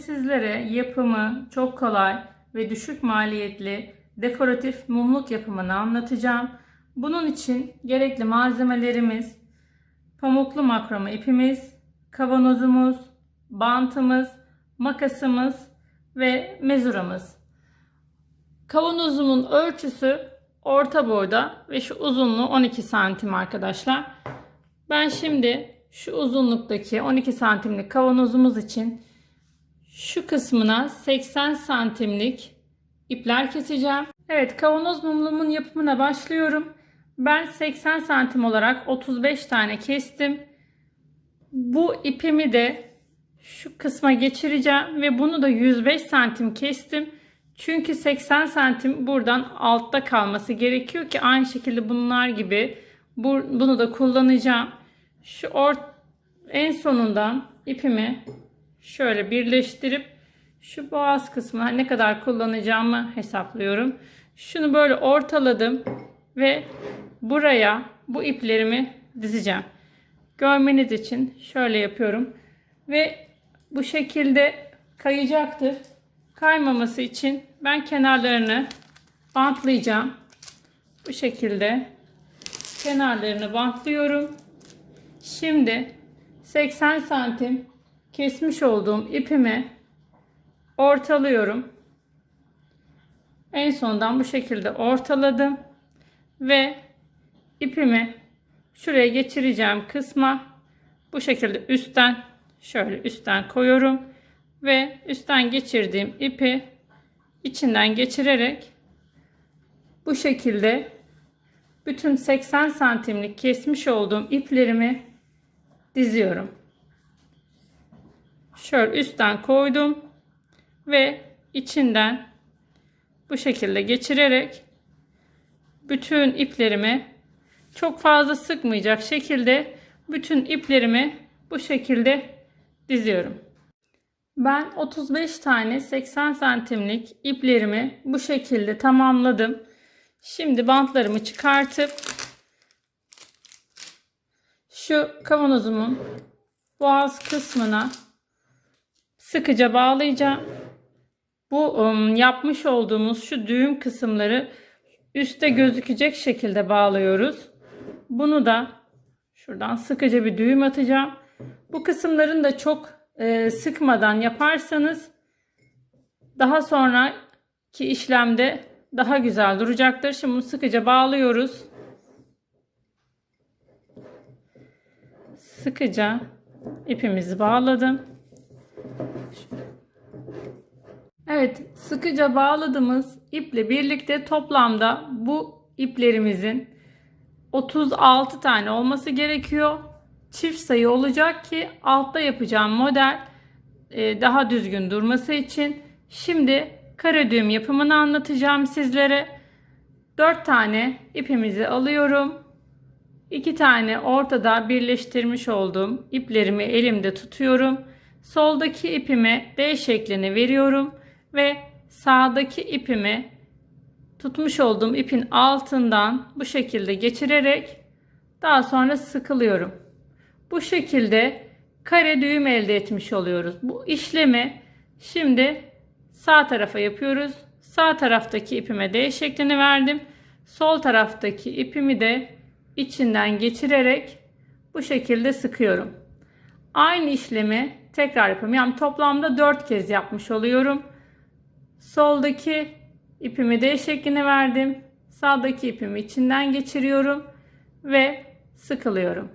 sizlere yapımı çok kolay ve düşük maliyetli dekoratif mumluk yapımını anlatacağım. Bunun için gerekli malzemelerimiz pamuklu makrome ipimiz, kavanozumuz, bantımız, makasımız ve mezuramız. Kavanozumun ölçüsü orta boyda ve şu uzunluğu 12 santim arkadaşlar. Ben şimdi şu uzunluktaki 12 santimlik kavanozumuz için şu kısmına 80 santimlik ipler keseceğim. Evet kavanoz mumlumun yapımına başlıyorum. Ben 80 santim olarak 35 tane kestim. Bu ipimi de şu kısma geçireceğim ve bunu da 105 santim kestim. Çünkü 80 santim buradan altta kalması gerekiyor ki aynı şekilde bunlar gibi bunu da kullanacağım. Şu ort en sonundan ipimi şöyle birleştirip şu boğaz kısmına ne kadar kullanacağımı hesaplıyorum. Şunu böyle ortaladım ve buraya bu iplerimi dizeceğim. Görmeniz için şöyle yapıyorum. Ve bu şekilde kayacaktır. Kaymaması için ben kenarlarını bantlayacağım. Bu şekilde kenarlarını bantlıyorum. Şimdi 80 santim kesmiş olduğum ipimi ortalıyorum. En sondan bu şekilde ortaladım ve ipimi şuraya geçireceğim kısma bu şekilde üstten şöyle üstten koyuyorum ve üstten geçirdiğim ipi içinden geçirerek bu şekilde bütün 80 santimlik kesmiş olduğum iplerimi diziyorum. Şöyle üstten koydum ve içinden bu şekilde geçirerek bütün iplerimi çok fazla sıkmayacak şekilde bütün iplerimi bu şekilde diziyorum. Ben 35 tane 80 santimlik iplerimi bu şekilde tamamladım. Şimdi bantlarımı çıkartıp şu kavanozumun boğaz kısmına sıkıca bağlayacağım. Bu yapmış olduğumuz şu düğüm kısımları üstte gözükecek şekilde bağlıyoruz. Bunu da şuradan sıkıca bir düğüm atacağım. Bu kısımların da çok e, sıkmadan yaparsanız daha sonraki işlemde daha güzel duracaktır. Şimdi bunu sıkıca bağlıyoruz. Sıkıca ipimizi bağladım. Evet, sıkıca bağladığımız iple birlikte toplamda bu iplerimizin 36 tane olması gerekiyor. Çift sayı olacak ki altta yapacağım model e, daha düzgün durması için. Şimdi kare düğüm yapımını anlatacağım sizlere. 4 tane ipimizi alıyorum. 2 tane ortada birleştirmiş olduğum iplerimi elimde tutuyorum. Soldaki ipime D şeklini veriyorum ve sağdaki ipimi tutmuş olduğum ipin altından bu şekilde geçirerek daha sonra sıkılıyorum. Bu şekilde kare düğüm elde etmiş oluyoruz. Bu işlemi şimdi sağ tarafa yapıyoruz. Sağ taraftaki ipime D şeklini verdim. Sol taraftaki ipimi de içinden geçirerek bu şekilde sıkıyorum. Aynı işlemi tekrar yapıyorum. Yani toplamda 4 kez yapmış oluyorum. Soldaki ipimi D şeklini verdim. Sağdaki ipimi içinden geçiriyorum ve sıkılıyorum.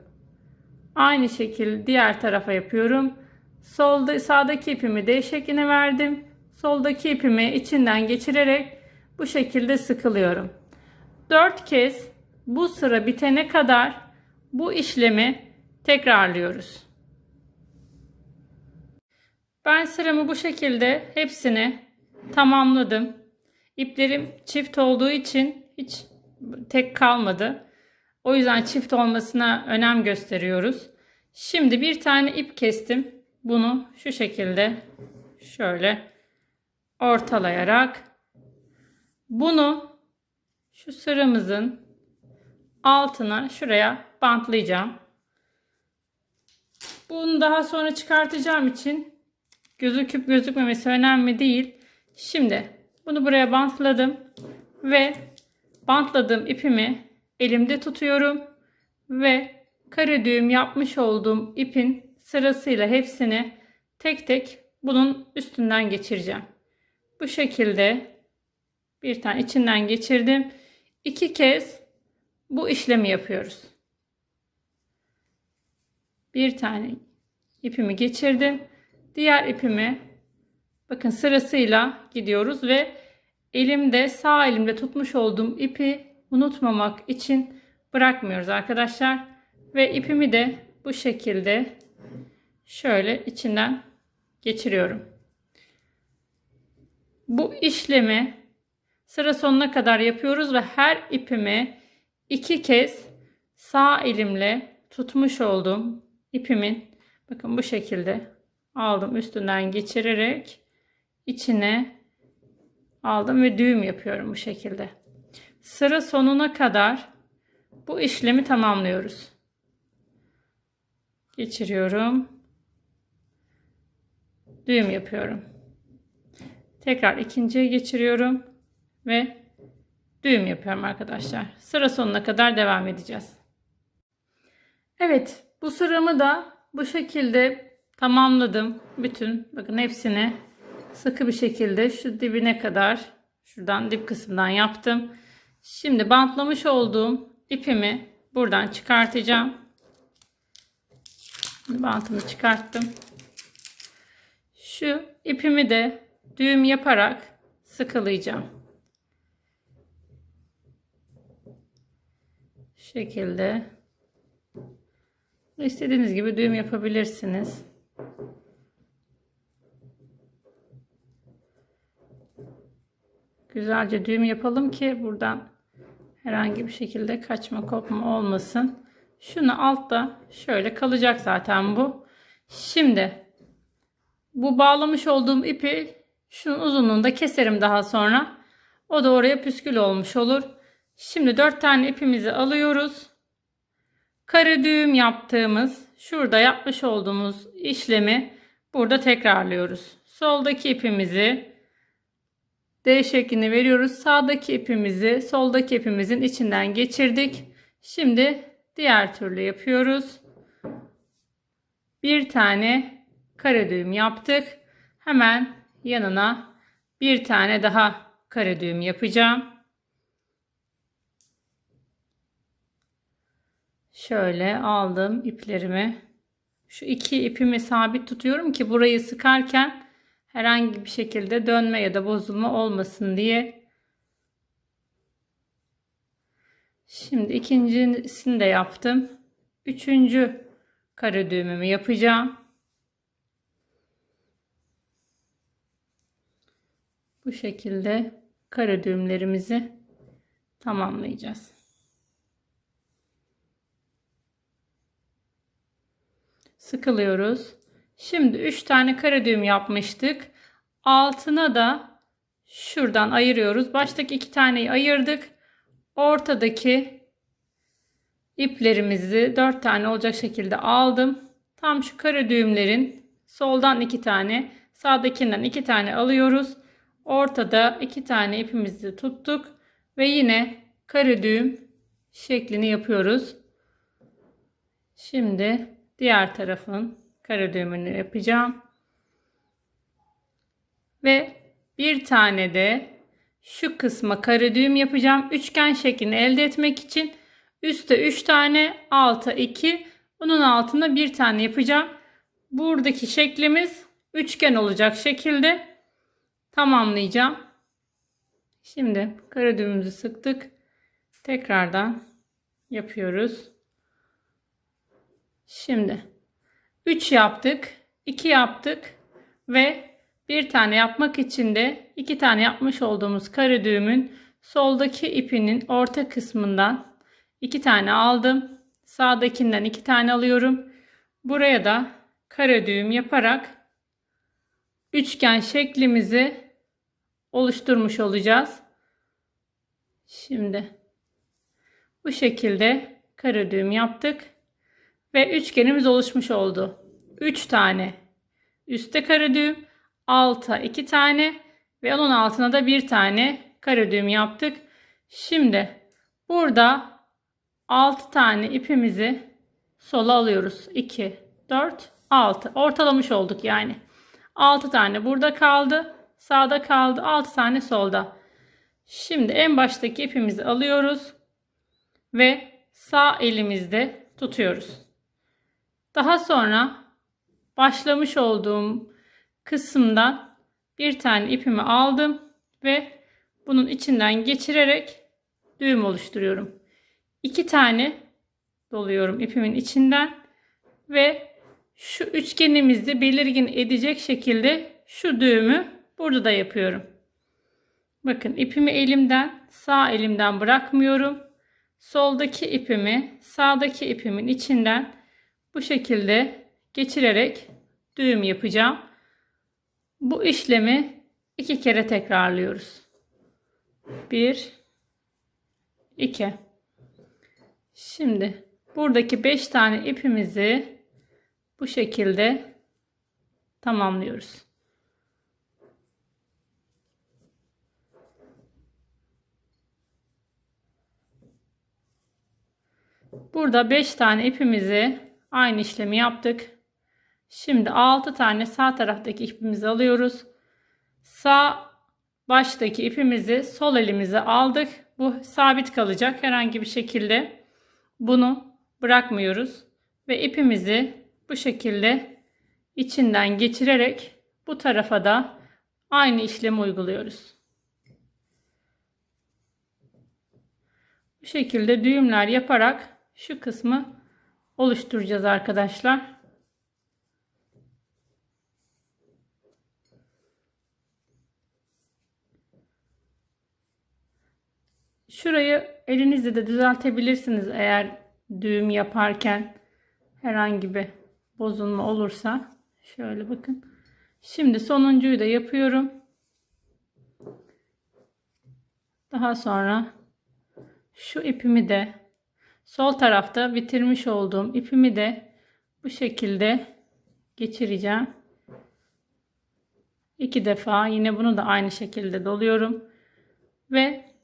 Aynı şekilde diğer tarafa yapıyorum. Solda sağdaki ipimi D şekline verdim. Soldaki ipimi içinden geçirerek bu şekilde sıkılıyorum. 4 kez bu sıra bitene kadar bu işlemi tekrarlıyoruz. Ben sıramı bu şekilde hepsini tamamladım. İplerim çift olduğu için hiç tek kalmadı. O yüzden çift olmasına önem gösteriyoruz. Şimdi bir tane ip kestim. Bunu şu şekilde şöyle ortalayarak bunu şu sıramızın altına şuraya bantlayacağım. Bunu daha sonra çıkartacağım için gözüküp gözükmemesi önemli değil. Şimdi bunu buraya bantladım ve bantladığım ipimi elimde tutuyorum ve kare düğüm yapmış olduğum ipin sırasıyla hepsini tek tek bunun üstünden geçireceğim. Bu şekilde bir tane içinden geçirdim. İki kez bu işlemi yapıyoruz. Bir tane ipimi geçirdim. Diğer ipimi bakın sırasıyla gidiyoruz ve elimde sağ elimde tutmuş olduğum ipi unutmamak için bırakmıyoruz arkadaşlar. Ve ipimi de bu şekilde şöyle içinden geçiriyorum. Bu işlemi sıra sonuna kadar yapıyoruz ve her ipimi iki kez sağ elimle tutmuş olduğum ipimin bakın bu şekilde aldım üstünden geçirerek içine aldım ve düğüm yapıyorum bu şekilde. Sıra sonuna kadar bu işlemi tamamlıyoruz. Geçiriyorum. Düğüm yapıyorum. Tekrar ikinciye geçiriyorum ve düğüm yapıyorum arkadaşlar. Sıra sonuna kadar devam edeceğiz. Evet, bu sıramı da bu şekilde tamamladım. Bütün bakın hepsini sıkı bir şekilde şu dibine kadar şuradan dip kısmından yaptım. Şimdi bantlamış olduğum ipimi buradan çıkartacağım. Bantımı çıkarttım. Şu ipimi de düğüm yaparak sıkılayacağım. Şu şekilde. İstediğiniz gibi düğüm yapabilirsiniz. Güzelce düğüm yapalım ki buradan herhangi bir şekilde kaçma kopma olmasın. Şunu altta şöyle kalacak zaten bu. Şimdi bu bağlamış olduğum ipi şunun uzunluğunda keserim daha sonra. O da oraya püskül olmuş olur. Şimdi 4 tane ipimizi alıyoruz. Kare düğüm yaptığımız şurada yapmış olduğumuz işlemi burada tekrarlıyoruz. Soldaki ipimizi D şeklini veriyoruz. Sağdaki ipimizi soldaki ipimizin içinden geçirdik. Şimdi diğer türlü yapıyoruz. Bir tane kare düğüm yaptık. Hemen yanına bir tane daha kare düğüm yapacağım. Şöyle aldım iplerimi. Şu iki ipimi sabit tutuyorum ki burayı sıkarken herhangi bir şekilde dönme ya da bozulma olmasın diye. Şimdi ikincisini de yaptım. Üçüncü kare düğümümü yapacağım. Bu şekilde kare düğümlerimizi tamamlayacağız. Sıkılıyoruz. Şimdi 3 tane kare düğüm yapmıştık. Altına da şuradan ayırıyoruz. Baştaki 2 taneyi ayırdık. Ortadaki iplerimizi 4 tane olacak şekilde aldım. Tam şu kare düğümlerin soldan 2 tane, sağdakinden 2 tane alıyoruz. Ortada 2 tane ipimizi tuttuk ve yine kare düğüm şeklini yapıyoruz. Şimdi diğer tarafın kare düğümünü yapacağım. Ve bir tane de şu kısma kare düğüm yapacağım. Üçgen şeklini elde etmek için üstte 3 tane, alta 2, bunun altında bir tane yapacağım. Buradaki şeklimiz üçgen olacak şekilde tamamlayacağım. Şimdi kare düğümümüzü sıktık. Tekrardan yapıyoruz. Şimdi 3 yaptık, 2 yaptık ve bir tane yapmak için de iki tane yapmış olduğumuz kare düğümün soldaki ipinin orta kısmından iki tane aldım. Sağdakinden iki tane alıyorum. Buraya da kare düğüm yaparak üçgen şeklimizi oluşturmuş olacağız. Şimdi bu şekilde kare düğüm yaptık ve üçgenimiz oluşmuş oldu. 3 tane üstte kare düğüm, alta iki tane ve onun altına da bir tane kare düğüm yaptık. Şimdi burada 6 tane ipimizi sola alıyoruz. 2, 4, 6. Ortalamış olduk yani. 6 tane burada kaldı. Sağda kaldı. 6 tane solda. Şimdi en baştaki ipimizi alıyoruz. Ve sağ elimizde tutuyoruz. Daha sonra başlamış olduğum kısımdan bir tane ipimi aldım ve bunun içinden geçirerek düğüm oluşturuyorum. İki tane doluyorum ipimin içinden ve şu üçgenimizi belirgin edecek şekilde şu düğümü burada da yapıyorum. Bakın ipimi elimden sağ elimden bırakmıyorum. Soldaki ipimi sağdaki ipimin içinden bu şekilde geçirerek düğüm yapacağım. Bu işlemi iki kere tekrarlıyoruz. 1 2 Şimdi buradaki 5 tane ipimizi bu şekilde tamamlıyoruz. Burada 5 tane ipimizi aynı işlemi yaptık. Şimdi 6 tane sağ taraftaki ipimizi alıyoruz. Sağ baştaki ipimizi sol elimize aldık. Bu sabit kalacak. Herhangi bir şekilde bunu bırakmıyoruz. Ve ipimizi bu şekilde içinden geçirerek bu tarafa da aynı işlemi uyguluyoruz. Bu şekilde düğümler yaparak şu kısmı oluşturacağız arkadaşlar. Şurayı elinizle de düzeltebilirsiniz eğer düğüm yaparken herhangi bir bozulma olursa. Şöyle bakın. Şimdi sonuncuyu da yapıyorum. Daha sonra şu ipimi de sol tarafta bitirmiş olduğum ipimi de bu şekilde geçireceğim. İki defa yine bunu da aynı şekilde doluyorum. Ve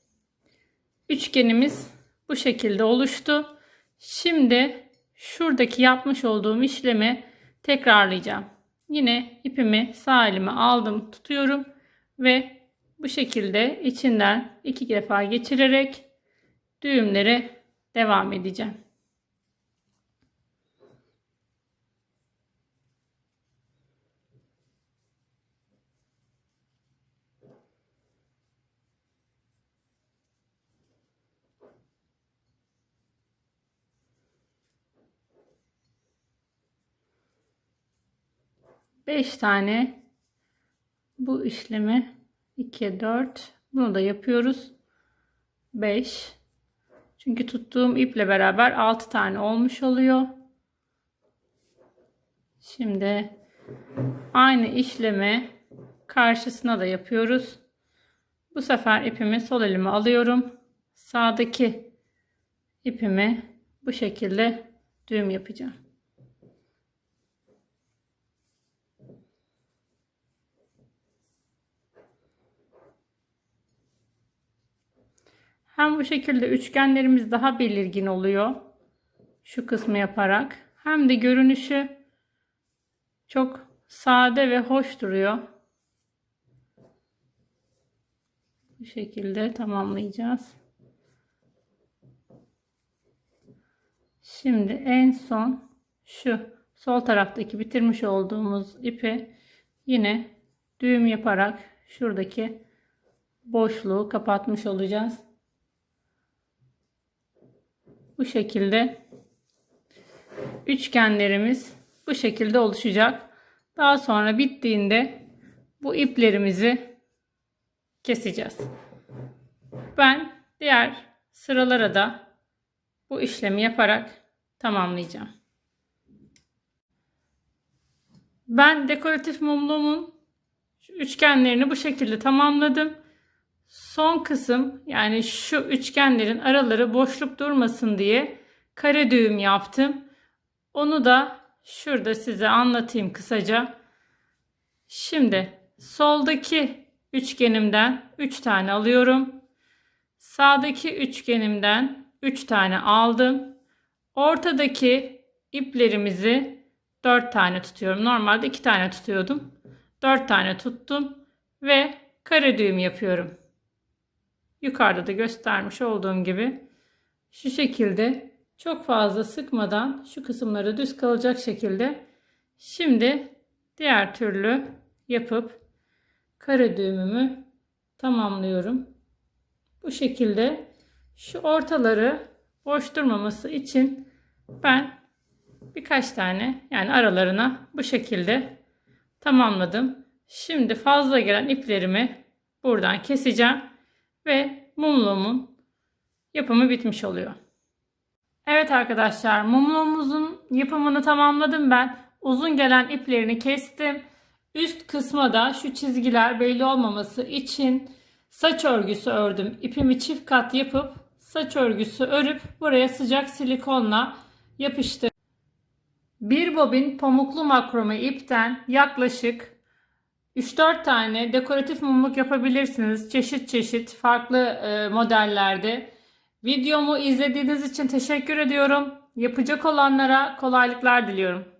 Üçgenimiz bu şekilde oluştu. Şimdi şuradaki yapmış olduğum işlemi tekrarlayacağım. Yine ipimi sağ elime aldım, tutuyorum ve bu şekilde içinden iki defa geçirerek düğümlere devam edeceğim. 5 tane bu işlemi 2 4 bunu da yapıyoruz. 5 çünkü tuttuğum iple beraber 6 tane olmuş oluyor. Şimdi aynı işlemi karşısına da yapıyoruz. Bu sefer ipimi sol elime alıyorum. Sağdaki ipimi bu şekilde düğüm yapacağım Hem bu şekilde üçgenlerimiz daha belirgin oluyor. Şu kısmı yaparak. Hem de görünüşü çok sade ve hoş duruyor. Bu şekilde tamamlayacağız. Şimdi en son şu sol taraftaki bitirmiş olduğumuz ipi yine düğüm yaparak şuradaki boşluğu kapatmış olacağız. Bu şekilde üçgenlerimiz bu şekilde oluşacak. Daha sonra bittiğinde bu iplerimizi keseceğiz. Ben diğer sıralara da bu işlemi yaparak tamamlayacağım. Ben dekoratif mumluğumun üçgenlerini bu şekilde tamamladım. Son kısım yani şu üçgenlerin araları boşluk durmasın diye kare düğüm yaptım. Onu da şurada size anlatayım kısaca. Şimdi soldaki üçgenimden 3 tane alıyorum. Sağdaki üçgenimden 3 tane aldım. Ortadaki iplerimizi 4 tane tutuyorum. Normalde 2 tane tutuyordum. 4 tane tuttum ve kare düğüm yapıyorum. Yukarıda da göstermiş olduğum gibi şu şekilde çok fazla sıkmadan şu kısımları düz kalacak şekilde şimdi diğer türlü yapıp kare düğümümü tamamlıyorum. Bu şekilde şu ortaları boş durmaması için ben birkaç tane yani aralarına bu şekilde tamamladım. Şimdi fazla gelen iplerimi buradan keseceğim ve mumluğumun yapımı bitmiş oluyor. Evet arkadaşlar mumluğumuzun yapımını tamamladım ben. Uzun gelen iplerini kestim. Üst kısma da şu çizgiler belli olmaması için saç örgüsü ördüm. İpimi çift kat yapıp saç örgüsü örüp buraya sıcak silikonla yapıştırdım. Bir bobin pamuklu makrome ipten yaklaşık 3-4 tane dekoratif mumluk yapabilirsiniz. Çeşit çeşit farklı e, modellerde. Videomu izlediğiniz için teşekkür ediyorum. Yapacak olanlara kolaylıklar diliyorum.